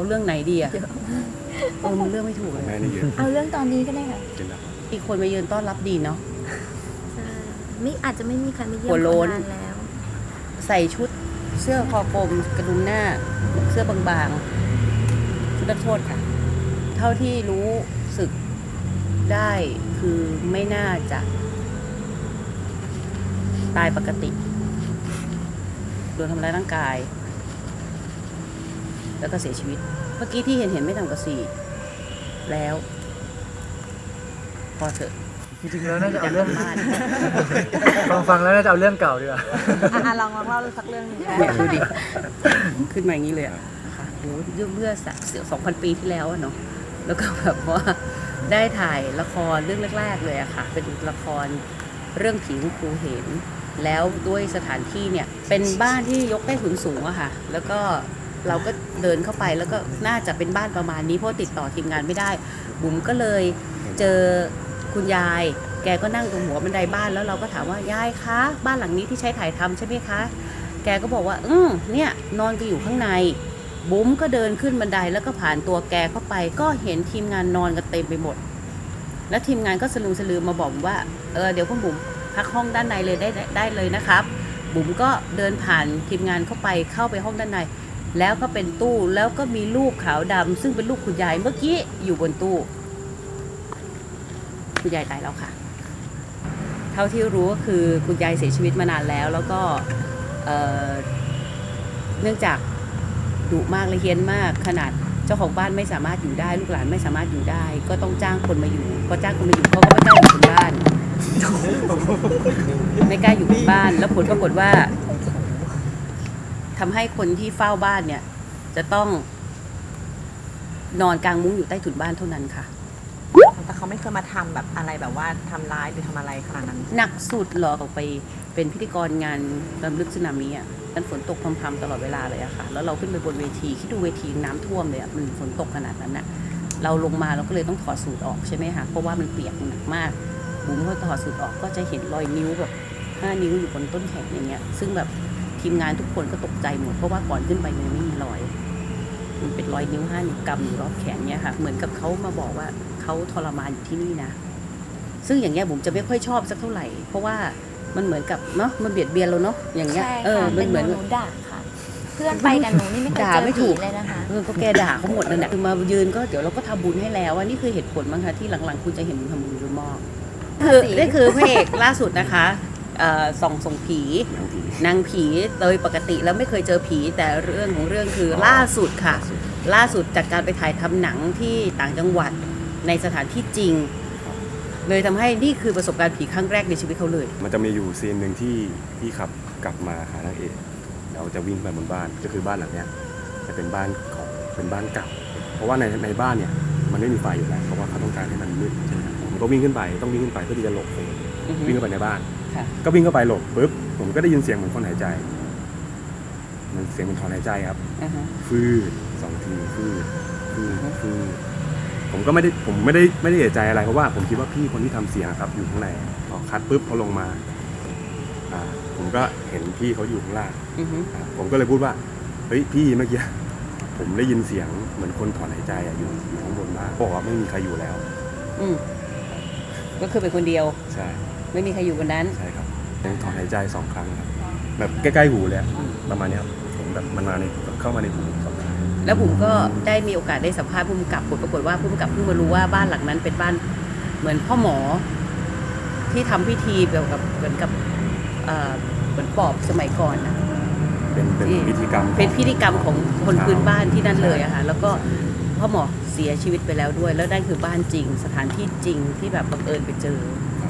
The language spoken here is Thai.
เอาเรื่องไหนดีอะเออมันเรื่องไม่ถูกของเลแม่ยนี่เยอะเอาเรื่องตอนนี้ก็ได้ค่ะจริงนะอีกคนมายืนต้อนรับดีเนาะ ใช่ไม่อาจจะไม่มีใครมาเยี่ยมหัวโล้น เขานานแล้ว ใส่ชุดเสื้อคอกลมกระดุมหน้า เสื้อบางๆชุดนักโทษค่ะ เท่าที่รู้สึกได้คือไม่น่าจะ ตายปกติ โดนทำร้ายร่างกาย แล้วก็เสียชีวิต เมื่อกี้ที่เห็นเห็นไม่ต่ำกว่าสี่แล้ว พอเถอะจริงๆแล้วน่าจะจะเอาเรื่เรื่อองงบ้านฟังฟังแล้วน่าจะเอาเรื่องเก่าดีกว่าอะลองลองเล่าสักเรื่องหนึงเนี่ยดูดิขึ้นมาอย่างนี้เลยอะค่ะโหเมื่อเมื่อสักสองพันปีที่แล้วอะเนาะแล้วก็แบบว่าได้ถ่ายละครเรื่องแรกๆเลยอะค่ะ เป็นละครเรื่องผีของครูเห็น แล้วด้วยสถานที่เนี่ย เป็นบ้านที่ยกใต้ถุนสูงอะค่ะ แล้วก็ เราก็เดินเข้าไปแล้วก็น่าจะเป็นบ้านประมาณนี้เพราะติดต่อทีมงานไม่ได้ บุ๋มก็เลยเจอคุณยาย แกก็นั่งตรงหัวบันไดบ้านแล้วเราก็ถามว่ายายคะบ้านหลังนี้ที่ใช้ถ่ายทำใช่ไหมคะ แกก็บอกว่า อืมเนี่ยนอนกันอยู่ข้างในบุ๋มก็เดินขึ้นบันไดแล้วก็ผ่านตัวแกเข้าไป ก็เห็นทีมงานนอนกันเต็มไปหมด แล้วทีมงานก็สลืมสลือมาบอกว่าเออเดี๋ยวคุณบุ๋มพักห้องด้านในเลยไดได้ได้เลยนะครับ บุ๋มก็เดินผ่านทีมงานเข้าไปเข้าไปห้องด้านใน แล้วก็เป็นตู้แล้วก็มีลูกขาวดำซึ่งเป็นลูกคุณยายเมื่อกี้อยู่บนตู้ คุณยายตายแล้วค่ะ เท่าที่รู้ก็คือคุณยายเสียชีวิตมานานแล้ว แล้วก็เอ่อเนื่องจากดุมากและเฮี้ยนมากขนาดเจ้าของบ้านไม่สามารถอยู่ได้ ลูกหลานไม่สามารถอยู่ได้ ก็ต้องจ้างคนมาอยู่พอจ้างคนมาอยู่เขาก็ไม่กล้าอยู่บนบ้าน ไม่กล้าอยู่บนบ้าน แล้วผลปรากฏว่า ทำให้คนที่เฝ้าบ้านเนี่ย จะต้อง นอนกลางมุ้งอยู่ใต้ถุนบ้านเท่านั้นค่ะ แต่เขาไม่เคยมาทำแบบอะไรแบบว่าทำร้ายหรือทำอะไรขนาดนั้น หนักสุดเหรอออกไปเป็นพิธีกรงานรำลึกสึนามิอะมันฝนตกพรำๆตลอดเวลาเลยอะค่ะ แล้วเราขึ้นไปบนเวทีคิดดูเวทีน้ำท่วมเลยอะมันฝนตกขนาดนั้นอะเราลงมาเราก็เลยต้องถอดสูตรออกใช่ไหมคะเพราะว่ามันเปียกหนักมากบุ๋มพอถอดสูตรออกก็จะเห็นรอยนิ้วแบบห้านิ้วอยู่บนต้นแขนอย่างเงี้ย ซึ่งแบบ ทีมงานทุกคนก็ตกใจหมดเพราะว่าก่อนขึ้นไปมันยังไม่มีรอย มันเป็นรอยนิ้วห้านิ้วกำอยู่รอบแขนเนี่ยค่ะ เหมือนกับเขามาบอกว่าเขาทรมานอยู่ที่นี่นะ ซึ่งอย่างเงี้ยผมจะไม่ค่อยชอบสักเท่าไหร่ เพราะว่ามันเหมือนกับเนาะมันเบียดเบียนเราเนาะอย่างเงี้ยใช่เออค่ะมัเป็นนเหหมือนนูหนูด่าค่ะเพื่อนไปกับหนูนี่ไม่เคยด่าเจอไม่ถูผีกเลยนะคะเออก็แกด่าเขาหมดนั่นแหละคือมายืนก็เดี๋ยวเราก็ทำบุญให้แล้วว่านี่คือเหตุผลมั้งคะที่หลังๆ คุณจะเห็นบุญทำบุญเยอะมากคือนี่คือพระเอกล่าสุดนะคะเอ่อ ส่องส่งผีหนังผีนางผีโดยปกติแล้วไม่เคยเจอผีแต่เรื่องของเรื่องคือล่าสุดค่ะ ล่าสุดจากการไปถ่ายทำหนังที่ต่างจังหวัดในสถานที่จริง เลยทำให้นี่คือประสบการณ์ผีครั้งแรกในชีวิตเขาเลย มันจะมีอยู่ซีนหนึ่งที่ที่ขับกลับมาหานางเอกเราจะวิ่งไปบนบ้านก็คือบ้านหลังเนี้ยจะเป็นบ้านของเป็นบ้านเก่า เพราะว่าในในบ้านเนี่ยมันไม่มีไฟอยู่แล้วเพราะว่าเขาต้องการให้มันมืดใช่ไหมครับผมก็วิ่งขึ้นไปต้องวิ่งขึ้นไปเพื่อที่จะหลบเฟรมอือฮึวิ่งเข้าไปในบ้าน ค่ะ ก็วิ่งเข้าไปหลบปุ๊บผมก็ได้ยินเสียงเหมือนคนหายใจ มันเสียงเหมือนถอนหายใจครับ อ่าฮะ ฟืดสองทีฟืดฟืดฟืดผมก็ไม่ได้ผมไม่ได้ไม่ได้เอะใจอะไรเพราะว่าผมคิดว่าพี่คนที่ทำเสียงครับ อยู่ข้างในพอคัดปุ๊บเขาลงมาอ่าผมก็เห็นพี่เขาอยู่ข้างล่างอือฮึอ่าผมก็เลยพูดว่าเฮ้ยพี่เมื่อกี้ ผมได้ยินเสียงเหมือนคนถอนหายใจอะอยู่อยู่ข้างบนบ้านบอกว่าไม่มีใครอยู่แล้ว อืมก็คือเป็นคนเดียว ใช่ ไม่มีใครอยู่บนนั้น ใช่ครับยังถอนหายใจสองครั้งครับ แบบใกล้ๆหูเลยอะประมาณเนี้ยครับผมแบบมันมาในเข้ามาในหูสองครั้งแล้วผมก็ได้มีโอกาสได้สัมภาษณ์ผู้กำกับผลปรากฏว่าผู้กำกับเพิ่งมารู้ว่าบ้านหลังนั้นเป็นบ้านเหมือนพ่อหมอ ที่ทำพิธีเกี่ยวกับเหมือนกับเอ่อเหมือนปอบสมัยก่อนนะ เป็นเป็นที่ พิธีกรรมเป็นพิธีกรรมของคนครับพื้นบ้านที่นั่นเลยอะค่ะแล้วก็พ่อหมอเสียชีวิตไปแล้วด้วย แล้วนั่นคือบ้านจริง สถานที่จริงที่แบบบังเอิญไปเจอ ครับ